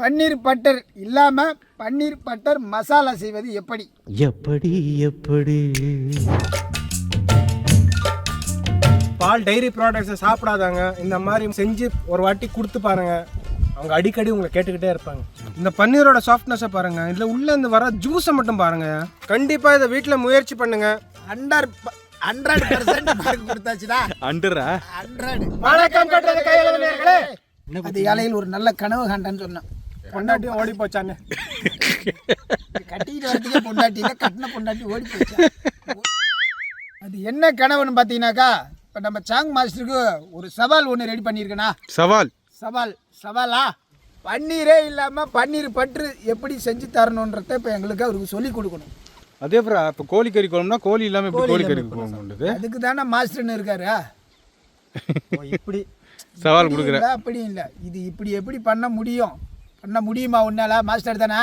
பன்னீர் butter இல்லாமல் பன்னீர் butter masala செய்வது எப்படி? எப்படி எப்படி? பால் டைரி ப்ராடக்ட்ஸை சாப்பிடாதாங்க. இந்த மாதிரி செஞ்சு ஒரு வாட்டி கொடுத்து பாருங்க. அவங்க அடிக்கடி உங்களை கேட்டுக்கிட்டே இருப்பாங்க. இந்த பன்னீரோட சாஃப்ட்னஸை பாருங்க. இதில் உள்ள இந்த வர ஜூஸை மட்டும் பாருங்க. கண்டிப்பாக இதை வீட்டில் முயற்சி பண்ணுங்க. ஹண்ட்ரட் ஹண்ட்ரட் பர்சன்ட் மார்க் கொடுத்தாச்சுடா. அண்டரா ஹண்ட்ரட் வணக்கம் கட்டுறது கையில் அதிகாலையில் ஒரு நல்ல கனவு கண்டேன்னு சொன்னேன். பொண்டாட்டியும் ஓடி போச்சானே கட்டிட்டு வரதுக்கே பொண்டாட்டி இல்லை கட்டின பொண்டாட்டி ஓடி போச்சு? அது என்ன கனவுன்னு பார்த்தீங்கன்னாக்கா இப்போ நம்ம சாங் மாஸ்டருக்கு ஒரு சவால் ஒன்று ரெடி பண்ணியிருக்கேனா? சவால். சவால் சவாலா? பன்னீரே இல்லாமல் பன்னீர் பற்று எப்படி செஞ்சு தரணுன்றத இப்போ எங்களுக்கு அவருக்கு சொல்லி கொடுக்கணும். அதே அப்புறம் இப்போ கோழிக்கறி குழம்புனா கோழி இல்லாமல் இப்போ கோழிக்கறி குழம்பு பண்ணுது அதுக்கு தானே மாஸ்டர்னு இருக்காரு? இப்படி. சவால் கொடுக்குறேன். அப்படி இல்லை. இது இப்படி எப்படி பண்ண முடியும்? பண்ண முடியுமா உன்னால? மாஸ்டர் தானே?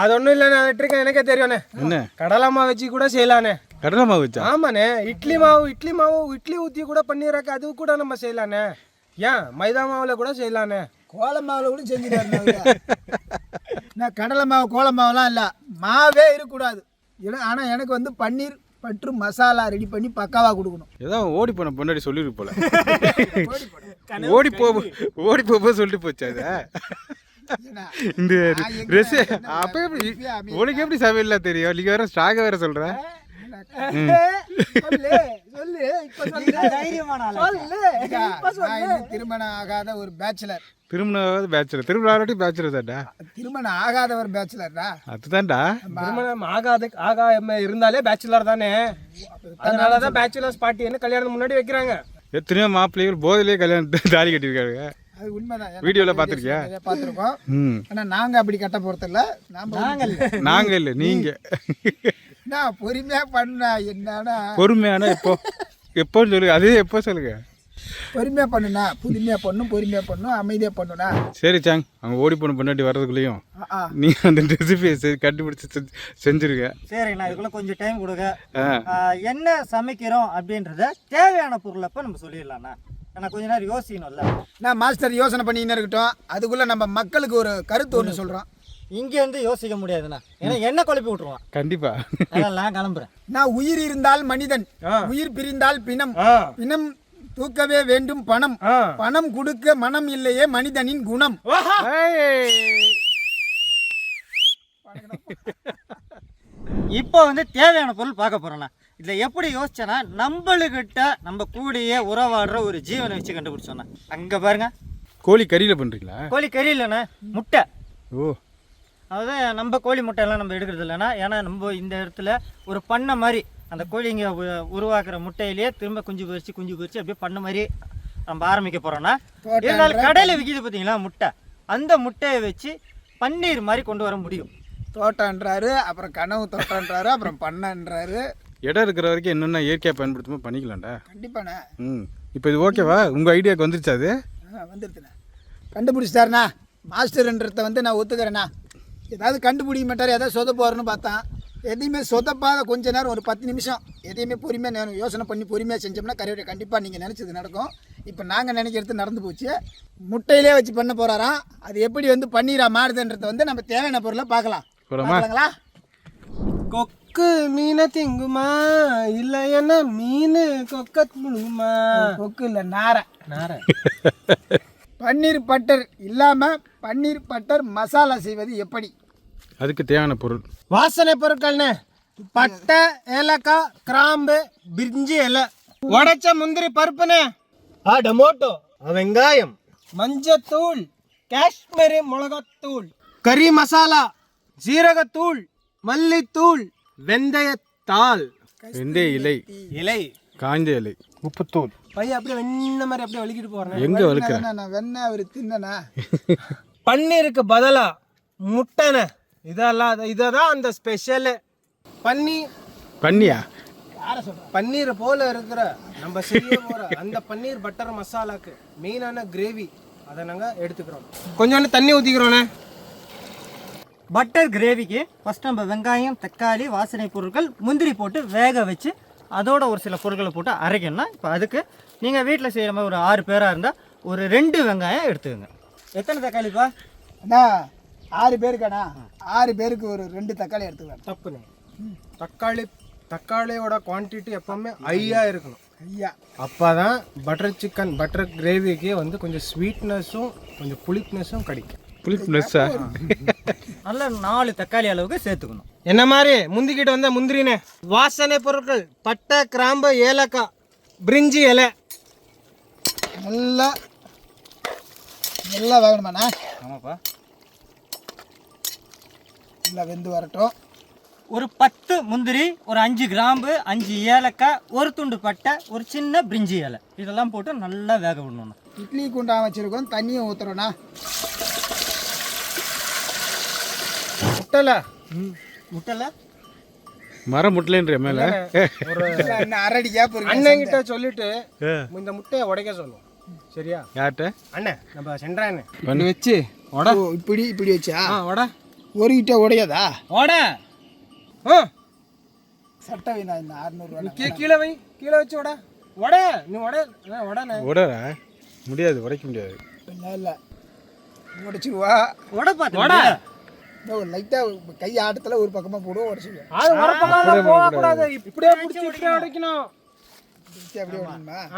அது ஒன்றும் இல்லை நான் வெட்டிருக்கேன். எனக்கே தெரியும்ண்ணே. என்ன? கடலை மாவு வச்சு கூட செய்யலானே கடலை மாவு வச்சா? ஆமாண்ணே. இட்லி மாவு இட்லி மாவு இட்லி ஊற்றி கூட பண்ணிடுறாக்க அது கூட நம்ம செய்யலாண்ணே. ஏன்? மைதா மாவில் கூட செய்யலாண்ணே. கோல மாவில் கூட செஞ்சுட்டாரு நான் கடலை மாவு கோல மாவுலாம் இல்லை. மாவே இருக்கக்கூடாது. ஏன்னா ஆனால் எனக்கு வந்து பன்னீர் பற்று மசாலா ரெடி பண்ணி பக்காவாக கொடுக்கணும். ஏதோ ஓடி போன பொண்டாடி சொல்லிருக்கு போல. ஓடி போ ஓடி போக சொல்லிட்டு போச்சு அது இந்த ட்ரெஸ் என்ன அப்போ எப்படி உனக்கு எப்படி சமையல் தெரியும்? நீங்க வேற ஸ்டாக வேற சொல்ற. சொல்லு சொல்லு இப்ப சொல்லு. சொல்லு நான் இன்னும் திருமணம் ஆகாத ஒரு பேச்சுலர் திருமணம் பேச்சுலர் திருமணம் பேச்சுலர் தான்டா. திருமணம் ஆகாத ஒரு பேச்சுலர்டா அதுதான்டா. திருமணம் ஆகாது ஆகாம இருந்தாலே பேச்சுலர் தானே. அதனால தான் பேச்சுலர்ஸ் பார்ட்டின்னு கல்யாணம் முன்னாடி வைக்கிறாங்க. எத்தனையோ மாப்பிள்ளைகள் போதிலே கல்யாணம் தாலி கட்டியிருக்காங்க. அது உண்மைதான். வீடியோல பார்த்திருக்கியா? பார்த்துருக்கோம். ம். ஆனா நாங்க அப்படி கட்ட போறதில்ல நாம நாங்க இல்லை. நீங்க நான் பொறுமையா பண்ணா என்னன்னா? பொறுமையான எப்போ? எப்போ சொல்லுங்க அதே எப்போ சொல்லுங்க? பொறுமையா பண்ணுனா புதுமையா பண்ணும் பொறுமையா பண்ணும் அமைதியா பண்ணுனா. சரி சாங். அவங்க ஓடி போன பொண்டாட்டி வர்றதுக்குள்ளேயும். நீ அந்த ரெசிபியை கண்டுபிடிச்சு செஞ்சு- செஞ்சிருக்க சரிங்கண்ணா இதுக்குள்ள கொஞ்சம் டைம் கொடுங்க. என்ன சமைக்கிறோம் அப்படின்றத தேவையான பொருள் அப்ப நம்ம சொல்லிடலாம்ண்ணா. ஏன்னா கொஞ்ச நேரம் யோசிக்கணும்ல. நான் மாஸ்டர் யோசனை பண்ணின்னு இருக்கட்டும். அதுக்குள்ள நம்ம மக்களுக்கு ஒரு கருத்து ஒன்று சொல்றோம். இங்க இருந்து யோசிக்க முடியாதுண்ணா. ஏன்னா என்ன குழப்பி விட்டுருவான் கண்டிப்பா. நான் கிளம்புறேன். நான் உயிர் இருந்தால் மனிதன். உயிர் பிரிந்தால் பிணம். பிணம் தூக்கவே வேண்டும் பணம். பணம் கொடுக்க மனம் இல்லையே மனிதனின் குணம். இப்போ வந்து தேவையான பொருள் பார்க்க போறோம்ண்ணா. இதுல எப்படி யோசிச்சேன்னா நம்மளுக்கிட்ட நம்ம கூடயே உறவாடுற ஒரு ஜீவனை வச்சு கண்டுபிடிச்சோண்ணா அங்க பாருங்க. கோழி கறியில பண்றீங்களா? கோழி கறி இல்லைண்ணா முட்டை. ஓ. அதாவது நம்ம கோழி முட்டையெல்லாம் நம்ம எடுக்கிறது இல்லைன்னா ஏன்னா நம்ம இந்த இடத்துல ஒரு பண்ணை மாதிரி அந்த கோழிங்க உ- உருவாக்குற முட்டையிலேயே திரும்ப குஞ்சு பொரிச்சு குஞ்சு பொரிச்சு அப்படியே பண்ண மாதிரி நம்ம ஆரம்பிக்க போறோம்னா தோட்டம் இருந்தாலும் கடையில் விற்கிது பார்த்தீங்களா முட்டை. அந்த முட்டையை வச்சு பன்னீர் மாதிரி கொண்டு வர முடியும். தோட்டன்றாரு அப்புறம் கனவு தோட்டன்றாரு அப்புறம் பண்ணன்றாரு. இடம் இருக்கிற வரைக்கும் என்னென்ன இயற்கையாக பயன்படுத்துமோ பண்ணிக்கலாம்டா. கண்டிப்பாண்ணே. ம். இப்போ இது ஓகேவா? உங்கள் ஐடியாவுக்கு வந்துருச்சா அது? ஆ வந்துடுதுண்ணே கண்டுபிடிச்சிட்டாருண்ணா. மாஸ்டர்ன்றத வந்து நான் ஒத்துக்கிறேண்ணா. ஏதாவது கண்டுபிடிக்க மாட்டார் ஏதாவது சொதப்பாருன்னு பார்த்தான். எதையுமே சொதப்பாத கொஞ்ச நேரம் ஒரு பத்து நிமிஷம். எதையுமே பொறுமையாக நான் யோசனை பண்ணி பொறுமையாக செஞ்சோம்னா கரையோட கண்டிப்பாக நீங்கள் நினச்சது நடக்கும். இப்போ நாங்கள் நினைக்கிறது நடந்து போச்சு. முட்டையிலே வச்சு பண்ண போகிறாராம் அது எப்படி வந்து பன்னீரா மாறுதுன்றத வந்து நம்ம தேவையான பொருளை பார்க்கலாம்? பார்க்கலாங்களா? கொக்கு மீனை திங்குமா? இல்ல என்ன மீன் கொக்க முழுங்குமா கொக்கு இல்லை நாரை. நார. பன்னீர் பட்டர் இல்லாமல் பன்னீர் பட்டர் மசாலா செய்வது எப்படி? அதுக்கு தேவையான பொருள். வாசனை பொருட்கள்னு? பட்டை ஏலக்காய் கிராம்பு பிரிஞ்சி இலை. உடைச்ச முந்திரி பருப்புனே? ஆ டொமோட்டோ. வெங்காயம். மஞ்சத்தூள் காஷ்மீரி மிளகாத்தூள். கறி மசாலா ஜீரகத்தூள் மல்லித்தூள். வெந்தயத்தாள் வெந்தய இலை. இலை. காஞ்ச இலை. உப்புத்தூள். பையன் அப்படியே வெண்ண மாதிரி அப்படியே வலிக்கிட்டு போறேன். எங்கே வளர்க்குற நான் வெண்ணெய் அவர் தின்னண்ணா பன்னீருக்கு பதிலா முட்டைண்ணே இதெல்லாம் இதை தான் அந்த ஸ்பெஷலு பன்னீர் பண்ணியா பன்னீர் போல இருக்கிற நம்ம செய்ய போற அந்த பன்னீர் பட்டர் மசாலாக்கு மெயினான கிரேவி அதை நாங்கள் எடுத்துக்கிறோம். கொஞ்சோண்டு தண்ணி ஊற்றிக்கிறோண்ணே பட்டர் கிரேவிக்கு ஃபஸ்ட் நம்ம வெங்காயம் தக்காளி வாசனை பொருட்கள் முந்திரி போட்டு வேக வச்சு அதோட ஒரு சில பொருட்களை போட்டு அரைக்கணும்னா இப்போ அதுக்கு நீங்கள் வீட்டில் செய்கிற மாதிரி ஒரு ஆறு பேராக இருந்தால் ஒரு ரெண்டு வெங்காயம் எடுத்துக்கோங்க. எத்தனை தக்காளிப்பா? அண்ணா ஆறு பேருக்காண்ணா. ஆறு பேருக்கு ஒரு ரெண்டு தக்காளி எடுத்துக்கலாம் தப்புண்ணே தக்காளி தக்காளியோட குவான்டிட்டி எப்பவுமே ஹையாக இருக்கணும். ஐயா அப்போ தான் பட்டர் சிக்கன் பட்டர் கிரேவிக்கு வந்து கொஞ்சம் ஸ்வீட்னஸும் கொஞ்சம் புளிப்னஸும் கிடைக்கும். புளிப்பு நெஸ்ஸா நல்ல நாலு தக்காளி அளவுக்கு சேர்த்துக்கணும். என்ன மாதிரி? முந்திக்கிட்டு வந்த முந்திரினே. வாசனை பொருட்கள். பட்டை கிராம்பு ஏலக்காய் பிரிஞ்சி இலை. நல்லா நல்லா வேகணுமாண்ணா ஆமாப்பா. நல்லா வெந்து வரட்டும். ஒரு பத்து முந்திரி ஒரு அஞ்சு கிராம்பு அஞ்சு ஏலக்காய் ஒரு துண்டு பட்டை ஒரு சின்ன பிரிஞ்சி இலை. இதெல்லாம் போட்டு நல்லா வேக விடணும் இட்லி குண்டான் வச்சுருக்கோம் தண்ணியும் ஊற்றுறோண்ணா முட்டலை. முட்டல? மரம் முட்டலேன்ற மேல. ஒரு அரடி கேப் இருக்கு அண்ணன்கிட்ட சொல்லிட்டு இந்த முட்டையை உடைக்க சொல்லுவோம். சரியா? யார்கிட்ட? அண்ணன் நம்ம சென்றாண்ணே பண்ணு. வச்சு. உட இப்படி இப்படி வச்சா? ஆ உட ஒரு கிட்ட உடையாதா? உட ஆ சட்டை வேணா இந்த அறுநூறுவா கீ- கீழே வை கீழே வச்சு உட உட நீ உட உடண்ணே உடறா முடியாது உடைக்க முடியாது. இல்லை இல்லை. உடைச்சிருவா உட பார்த்து இன்னும் லைட்டாக கை ஆட்டத்தில் ஒரு பக்கமாக போடுவோம் உடச்சிடுவேன் அது ஒரு பக்கம் போகக்கூடாது. இப்படியே பிடிச்சி இப்படியே உடைக்கணும்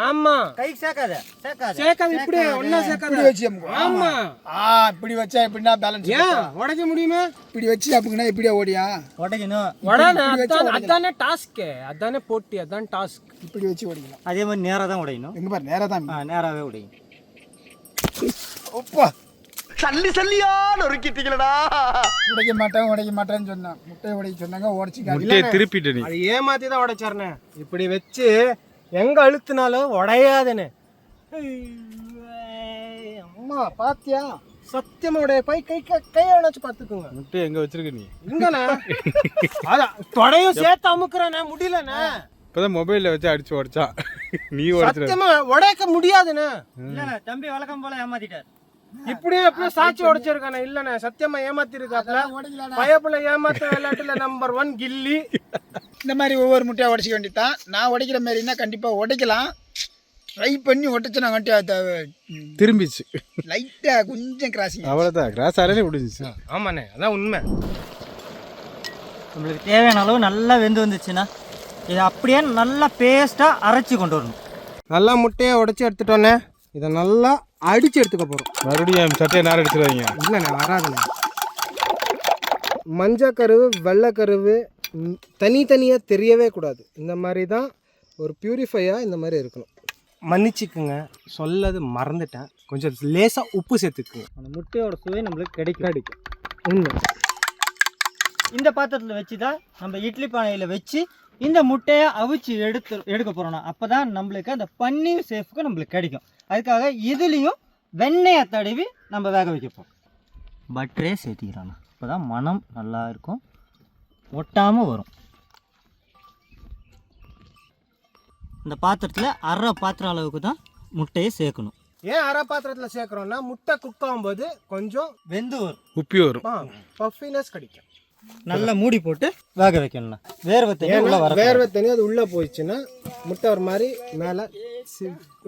ஆமா. கை சேர்க்காத சேர்க்காத. சேர்க்காது இப்படியே ஒன்னா சேர்க்காது. இப்படி வச்சு. ஆமா. ஆ இப்படி வச்சா எப்படின்னா பேலன்ஸ் ஏன்? உடைக்க முடியுமா? இப்படி வச்சு அப்புக்குன்னா எப்படியா ஓடியா? உடைக்கணும். உடனே அதான் அதானே டாஸ்க் அதானே போட்டி அதான் டாஸ்க் இப்படி வச்சு ஓடிக்கலாம். அதே மாதிரி நேராக தான் உடையணும். எங்க பாரு நேராக தான் ஆ நேராகவே உடையும் ஒப்பா சல்லி சல்லியா நொறுக்கிட்டீங்களடா உடைக்க மாட்டேன் உடைக்க மாட்டேன்னு சொன்னான். முட்டையை உடைக்க சொன்னாங்க உடச்சி முட்டையை திருப்பிட்ட நீ அது ஏமாத்தி தான் உடைச்சாருண்ணே. இப்படி வச்சு எங்க அழுத்தினாலும் உடையாதுன்னு அம்மா பாத்தியா? சத்தியமா உடைய பை கை கை- கையை அணைச்சு பார்த்துக்குங்க. முட்டையை எங்க வச்சிருக்க நீ? இங்கண்ணே. அதான் தொடையும் சேர்த்து அமுக்குறேண்ணே முடியலண்ணே. இப்பதான் மொபைல்ல வச்சு அடிச்சு உடைச்சான் நீ சத்தியமா உடைக்க முடியாதுண்ணே. இல்லைண்ணா தம்பி வழக்கம் போல ஏமாத்திட்டார். இப்படியே எப்படியே சாட்சி உடைச்சிருக்கானே இல்லண்ணே சத்தியமா ஏமாத்தி இருக்காப்ல உடைக்கலாடா பயப்புல ஏமாத்த விளையாட்டுல நம்பர் ஒன் கில்லி. இந்த மாதிரி ஒவ்வொரு முட்டையை உடைச்சிக்க வேண்டியதான் நான் உடைக்கிற மாதிரின்னா கண்டிப்பாக உடைக்கலாம். ட்ரை பண்ணி உடைச்சு நான் வந்துட்டு திரும்பிச்சு. லைட்டாக கொஞ்சம் கிராசிங் அவ்வளோதான் கிராஸ் ஆரே முடிஞ்சிச்சு. ஆமாண்ணே அதான் உண்மை. நம்மளுக்கு தேவையான அளவு நல்லா வெந்து வந்துச்சுன்னா இதை அப்படியே நல்லா பேஸ்ட்டாக அரைச்சி கொண்டு வரணும். நல்லா முட்டையை உடைச்சி எடுத்துட்டோன்னே இதை நல்லா அடிச்சு எடுத்துக்க போறோம். மறுபடியும் என் சட்டையை நேரம் அடிச்சிருவாங்க இல்லைண்ணே வராதுண்ணே. மஞ்சள் கருவு வெள்ளை கருவு தனித்தனியாக தெரியவே கூடாது. இந்த மாதிரி தான் ஒரு பியூரிஃபையாக இந்த மாதிரி இருக்கணும். மன்னிச்சுக்குங்க. சொல்லது மறந்துட்டேன். கொஞ்சம் லேசாக உப்பு சேர்த்துக்குங்க. அந்த முட்டையோட சுவை நம்மளுக்கு கிடைக்கும். கிடைக்கும். உண்மை. இந்த பாத்திரத்தில் வச்சு தான் நம்ம இட்லி பானையில் வச்சு இந்த முட்டையை அவிச்சு எடுத்து எடுக்க போகிறோம் அப்போ தான் நம்மளுக்கு அந்த பன்னீர் சேஃப்க்கு நம்மளுக்கு கிடைக்கும். அதுக்காக இதுலேயும் வெண்ணெயை தடவி நம்ம வேக வைக்க போகிறோம் பட்டரே சேர்த்திக்கிறாண்ணா அப்போ தான் மனம் நல்லா இருக்கும். ஒட்டாமல் வரும். இந்த பாத்திரத்தில் அரை பாத்திரம் அளவுக்கு தான் முட்டையை சேர்க்கணும். ஏன் அரை பாத்திரத்தில் சேர்க்குறோம்னா முட்டை குக் ஆகும்போது கொஞ்சம் வெந்து வரும். உப்பி வரும். பஃபினஸ் கிடைக்கும். நல்லா மூடி போட்டு வேக வைக்கணும்ண்ணா. வேர்வை தண்ணி உள்ள வர வேர்வை தண்ணி அது உள்ளே போயிடுச்சுன்னா முட்டை ஒரு மாதிரி மேலே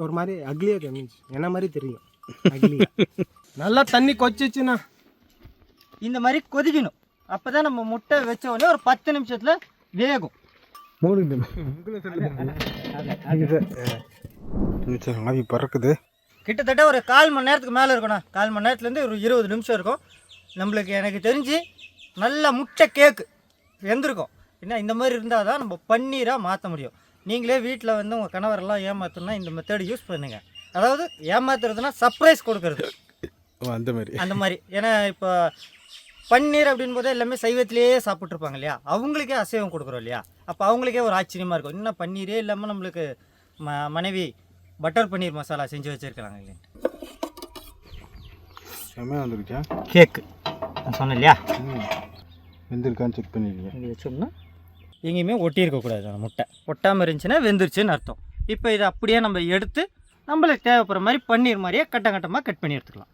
ஒரு மாதிரி அக்லியாக தெரிஞ்சு என்ன மாதிரி தெரியும். நல்லா தண்ணி கொச்சிச்சுண்ணா. இந்த மாதிரி கொதிக்கணும். அப்போ தான் நம்ம முட்டை வச்ச உடனே ஒரு பத்து நிமிஷத்தில் வேகும். ஆவி பறக்குது. கிட்டத்தட்ட ஒரு கால் மணி நேரத்துக்கு மேலே இருக்கணும் கால் மணி நேரத்துலேருந்து ஒரு இருபது நிமிஷம் இருக்கும். நம்மளுக்கு எனக்கு தெரிஞ்சு நல்ல முட்டை கேக்கு வெந்திருக்கும். ஏன்னா இந்த மாதிரி இருந்தால் தான் நம்ம பன்னீராக மாற்ற முடியும். நீங்களே வீட்டில் வந்து உங்கள் கணவரெல்லாம் ஏமாத்தணும்னா இந்த மெத்தட் யூஸ் பண்ணுங்க. அதாவது ஏமாத்துறதுனா சர்ப்ரைஸ் கொடுக்கறது. அந்த மாதிரி. அந்த மாதிரி. ஏன்னா இப்போ பன்னீர் அப்படின் போது எல்லாமே சைவத்திலேயே சாப்பிட்ருப்பாங்க இல்லையா? அவங்களுக்கே அசைவம் கொடுக்குறோம் இல்லையா? அப்போ அவங்களுக்கே ஒரு ஆச்சரியமாக இருக்கும். இன்னும் பன்னீரே இல்லாமல் நம்மளுக்கு ம மனைவி பட்டர் பன்னீர் மசாலா செஞ்சு வச்சுருக்காங்க இல்லையா? செம்மையாக வந்துருச்சா கேக்கு. நான் சொன்னேன் இல்லையா வெந்திருக்கான்னு செக் பண்ணிருக்கீங்க இங்கே வச்சோம்னா எங்கேயுமே ஒட்டி இருக்கக்கூடாது அந்த முட்டை. ஒட்டாமல் இருந்துச்சுன்னா வெந்துருச்சுன்னு அர்த்தம். இப்போ இதை அப்படியே நம்ம எடுத்து நம்மளுக்கு தேவைப்படுற மாதிரி பன்னீர் மாதிரியே கட்ட கட்டமாக கட் பண்ணி எடுத்துக்கலாம்.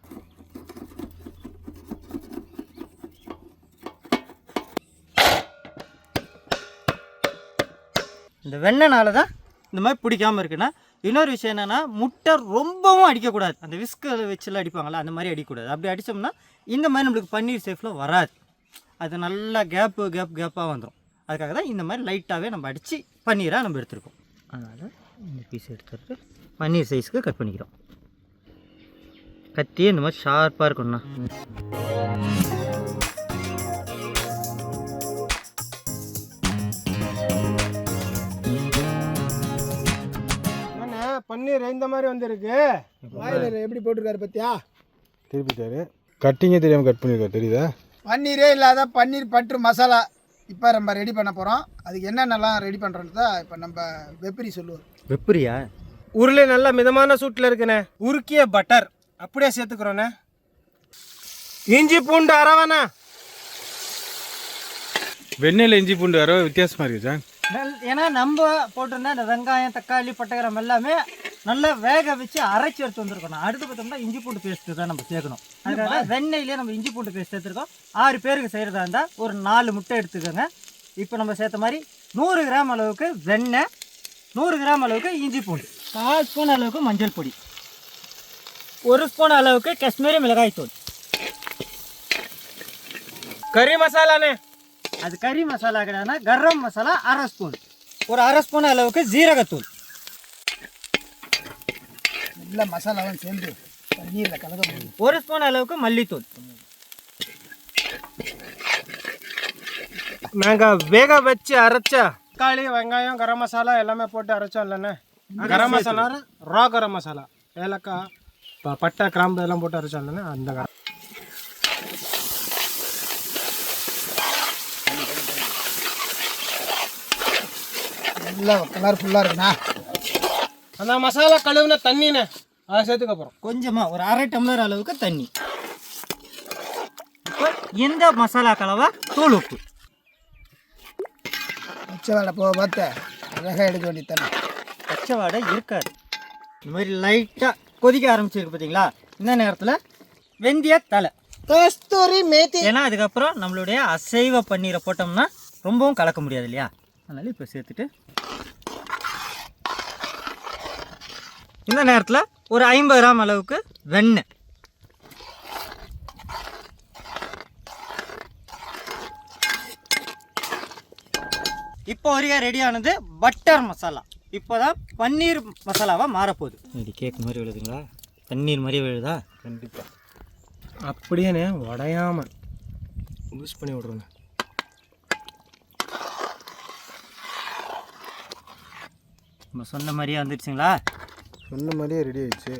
இந்த வெண்ணெய்னால தான் இந்த மாதிரி பிடிக்காம இருக்குன்னா இன்னொரு விஷயம் என்னென்னா முட்டை ரொம்பவும் அடிக்கக்கூடாது. அந்த விஸ்கில் வச்சுலாம் அடிப்பாங்களா அந்த மாதிரி அடிக்கக்கூடாது அப்படி அடித்தோம்னா இந்த மாதிரி நம்மளுக்கு பன்னீர் சேஃபில் வராது. அது நல்லா கேப்பு கேப் கேப்பாக வந்துடும் அதுக்காக தான் இந்த மாதிரி லைட்டாகவே நம்ம அடித்து பன்னீராக நம்ம எடுத்துருக்கோம். அதனால் இந்த பீஸ் எடுத்துட்டு பன்னீர் சைஸ்க்கு கட் பண்ணிக்கிறோம். கத்தியே இந்த மாதிரி ஷார்ப்பாக இருக்கணும்ண்ணா. பன்னீர் இந்த மாதிரி வந்திருக்கு. வாயில் எப்படி போட்டிருக்காரு பத்தியா? திருப்பிட்டாரு கட்டிங்கே தெரியாமல் கட் பண்ணியிருக்காரு தெரியுதா? பன்னீரே இல்லாத பன்னீர் பற்று மசாலா இப்போ நம்ம ரெடி பண்ண போகிறோம் அதுக்கு என்னென்னலாம் ரெடி பண்ணுறோன்றத இப்போ நம்ம வெப்பரி சொல்லுவோம். வெப்புரியா? உருளை நல்ல மிதமான சூட்டில் இருக்குண்ணே. உருக்கிய பட்டர். அப்படியே சேர்த்துக்கிறோண்ணே. இஞ்சி பூண்டு அரவாண்ணா வெண்ணெயில் இஞ்சி பூண்டு வர வித்தியாசமாக இருக்குது நல் ஏன்னா நம்ம போட்டிருந்தா இந்த வெங்காயம் தக்காளி பட்டகரம் எல்லாமே நல்லா வேக வச்சு அரைச்சி எடுத்து வந்திருக்கணும். அடுத்து பார்த்தோம்னா இஞ்சி பூண்டு பேஸ்ட்டு தான் நம்ம சேர்க்கணும். அதுக்காக வெண்ணெயிலே நம்ம இஞ்சி பூண்டு பேஸ்ட் சேர்த்துருக்கோம். ஆறு பேருக்கு செய்கிறதா இருந்தால் ஒரு நாலு முட்டை எடுத்துக்கோங்க. இப்போ நம்ம சேர்த்த மாதிரி நூறு கிராம் அளவுக்கு வெண்ணெய் நூறு கிராம் அளவுக்கு இஞ்சி பூண்டு கால் ஸ்பூன் அளவுக்கு மஞ்சள் பொடி ஒரு ஸ்பூன் அளவுக்கு காஷ்மீரி மிளகாய் தூள். கறி மசாலாண்ணே. அது கறி மசாலா கிடையாதுன்னா கரம் மசாலா அரை ஸ்பூன். ஒரு அரை ஸ்பூன் அளவுக்கு ஜீரகத்தூள். எல்லா மசாலாவும் சேர்ந்து பன்னீரில் கலக்க முடியும் ஒரு ஸ்பூன் அளவுக்கு மல்லித்தூள். நாங்கள் வேக வச்சு அரைச்சா தக்காளி வெங்காயம் கரம் மசாலா எல்லாமே போட்டு அரைச்சோம் இல்லைண்ணே. கரம் மசாலா ரா கரம் மசாலா ஏலக்காய் ப- பட்டை கிராம்பு எல்லாம் போட்டு அரைச்சோம் இல்லைண்ணே அந்த கரம். நல்லா கலர்ஃபுல்லாக இருக்குண்ணா. அந்த மசாலா கழுவுன தண்ணிண்ணே அதை சேர்த்துக்க போகிறோம் கொஞ்சமா ஒரு அரை டம்ளர் அளவுக்கு தண்ணி. இப்போ இந்த மசாலா கலவை தூள் உப்பு. பச்சை வேலை போக பார்த்து. அழகாக எடுக்க வேண்டிய தண்ணி பச்சை வாடை இருக்காது. இந்த மாதிரி லைட்டாக கொதிக்க ஆரம்பிச்சிருக்கு பார்த்தீங்களா இந்த நேரத்தில் வெந்தய தலை கஸ்தூரி மேத்தி. ஏன்னா அதுக்கப்புறம் நம்மளுடைய அசைவ பன்னீரை போட்டோம்னா ரொம்பவும் கலக்க முடியாது இல்லையா? அதனால இப்போ சேர்த்துட்டு இந்த நேரத்தில் ஒரு ஐம்பது கிராம் அளவுக்கு வெண்ணெய். இப்போ வரைக்கும் ரெடியானது பட்டர் மசாலா இப்போதான் பன்னீர் மசாலாவாக மாறப்போகுது. இது கேக் மாதிரி விழுதுங்களா? பன்னீர் மாதிரி விழுதா? கண்டிப்பாக அப்படியேண்ணே உடையாம யூஸ் பண்ணி விட்ருங்க நம்ம சொன்ன மாதிரியே வந்துடுச்சுங்களா? சொன்ன மாதிரியே ரெடி ஆயிடுச்சு.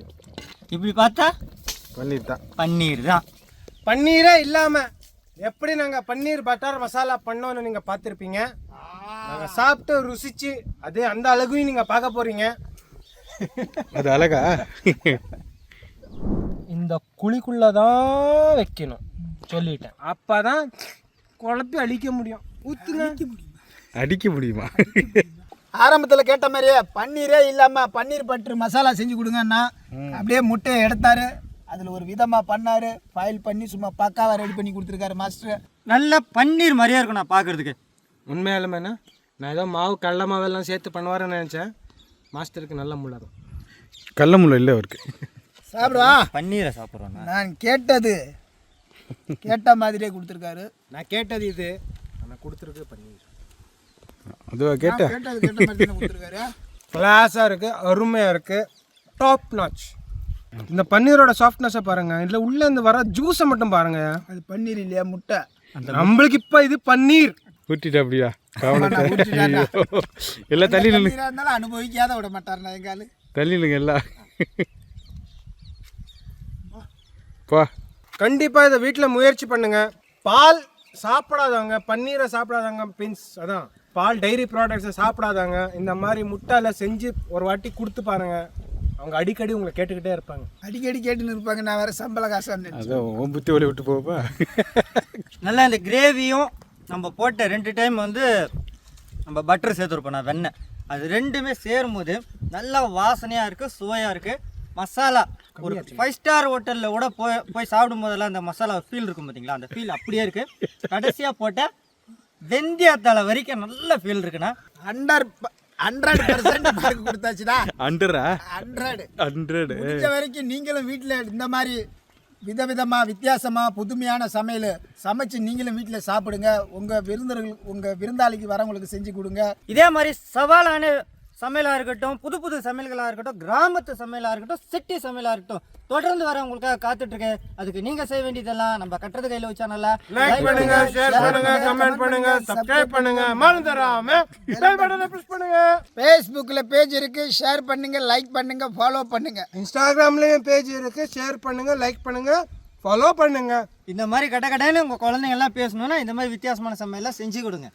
இப்படி பார்த்தா பன்னீர் தான். பன்னீர் தான். பன்னீரே இல்லாமல் எப்படி நாங்கள் பன்னீர் பட்டர் மசாலா பண்ணோன்னு நீங்கள் பார்த்துருப்பீங்க? நாங்கள் சாப்பிட்டு ருசிச்சு அதே அந்த அழகையும் நீங்கள் பார்க்க போகிறீங்க அது அழகா? இந்த குழிக்குள்ளே தான் வைக்கணும். சொல்லிட்டேன். அப்போ தான் குழப்பி அழிக்க முடியும். ஊற்றுங்க அடிக்க முடியுமா? ஆரம்பத்தில் கேட்ட மாதிரியே பன்னீரே இல்லாமல் பன்னீர் பற்று மசாலா செஞ்சு கொடுங்கன்னா அப்படியே முட்டையை எடுத்தாரு. அதில் ஒரு விதமாக பண்ணார். ஃபைல் பண்ணி சும்மா பக்காவாக ரெடி பண்ணி கொடுத்துருக்காரு மாஸ்டர் நல்ல பன்னீர் மாதிரியா இருக்கும் நான் பார்க்கறதுக்கு. உண்மையாலுமேண்ணா நான் ஏதோ மாவு கடல மாவெல்லாம் சேர்த்து பண்ணுவாருன்னு நினச்சேன். மாஸ்டருக்கு நல்ல முள்ளாகும் கள்ள முள்ள இல்லை அவருக்கு. சாப்பிடுவா பன்னீரை சாப்பிட்றோம் நான். கேட்டது. கேட்ட மாதிரியே கொடுத்துருக்காரு. நான் கேட்டது இது. ஆனால் கொடுத்துருக்கு பன்னீர். அதுவா கேட்ட கிளாஸாக இருக்குது அருமையாக இருக்குது டாப் நாச் இந்த பன்னீரோட சாஃப்ட்னஸை பாருங்கள் இதில் உள்ளே இருந்து வர ஜூஸை மட்டும் பாருங்கள் அது பன்னீர் இல்லையா முட்டை? நம்மளுக்கு இப்போ இது பன்னீர். ஊட்டிட்டு அப்படியா. எல்லாம் தள்ளி இருந்தாலும் அனுபவிக்காத விட மாட்டாருண்ணா எங்காலு தள்ளி நில்லுங்க எல்லாம். பா. கண்டிப்பாக இதை வீட்டில் முயற்சி பண்ணுங்கள் பால் சாப்பிடாதவங்க பன்னீரை சாப்பிடாதவங்க பின்ஸ் அதான். பால் டைரி ப்ராடக்ட்ஸை சாப்பிடாதவங்க இந்த மாதிரி முட்டையில் செஞ்சு ஒரு வாட்டி கொடுத்து பாருங்க. அவங்க அடிக்கடி உங்களை கேட்டுக்கிட்டே இருப்பாங்க. அடிக்கடி கேட்டுன்னு இருப்பாங்க. நான் வேற சம்பள காசான்னு அதான் புத்தி ஒளி விட்டு போப்பா நல்லா இந்த கிரேவியும் நம்ம போட்ட ரெண்டு டைம் வந்து நம்ம பட்டர் சேர்த்துருப்போம் நான் வெண்ணெய். அது ரெண்டுமே சேரும்போது நல்லா வாசனையாக இருக்குது சுவையாக இருக்குது மசாலா ஒரு ஃபைவ் ஸ்டார் ஹோட்டலில் கூட போய் போய் சாப்பிடும் போதெல்லாம் அந்த மசாலா ஃபீல் இருக்கும் பார்த்தீங்களா அந்த ஃபீல் அப்படியே இருக்குது கடைசியாக போட்ட வெந்தயத்தலை வரைக்கும் நல்ல ஃபீல் இருக்குண்ணா. அண்டர் ஹண்ட்ரட் பர்சன்ட் மார்க் கொடுத்தாச்சுடா. அண்டரா ஹண்ட்ரட் ஹண்ட்ரட் முடிஞ்ச வரைக்கும் நீங்களும் வீட்டில் இந்த மாதிரி விதவிதமாக வித்தியாசமாக புதுமையான சமையல் சமைச்சு நீங்களும் வீட்டில் சாப்பிடுங்க. உங்கள் விருந்தர்கள் உங்கள் விருந்தாளிக்கு வரவங்களுக்கு செஞ்சு கொடுங்க. இதே மாதிரி சவாலான சமையலாக இருக்கட்டும் புது புது சமையல்களாக இருக்கட்டும் கிராமத்து சமையலாக இருக்கட்டும் சிட்டி சமையலாக இருக்கட்டும் தொடர்ந்து வர உங்களுக்காக காத்துட்டு அதுக்கு நீங்கள் செய்ய வேண்டியதெல்லாம் நம்ம கட்டுறது கையில் வச்சானல்ல. லைக் பண்ணுங்க ஷேர் பண்ணுங்க கமெண்ட் பண்ணுங்க சப்ஸ்கிரைப் பண்ணுங்க மறந்துடாம பெல் பட்டனை பிரஸ் பண்ணுங்க. ஃபேஸ்புக்கில் பேஜ் இருக்குது ஷேர் பண்ணுங்கள் லைக் பண்ணுங்கள் ஃபாலோ பண்ணுங்கள் இன்ஸ்டாகிராம்லயும் பேஜ் இருக்கு ஷேர் பண்ணுங்க லைக் பண்ணுங்க ஃபாலோ பண்ணுங்க. இந்த மாதிரி கட்ட கட்டன்னு உங்கள் குழந்தைங்க எல்லாம் பேசணும்னா இந்த மாதிரி வித்தியாசமான சமையல்லாம் செஞ்சு கொடுங்க.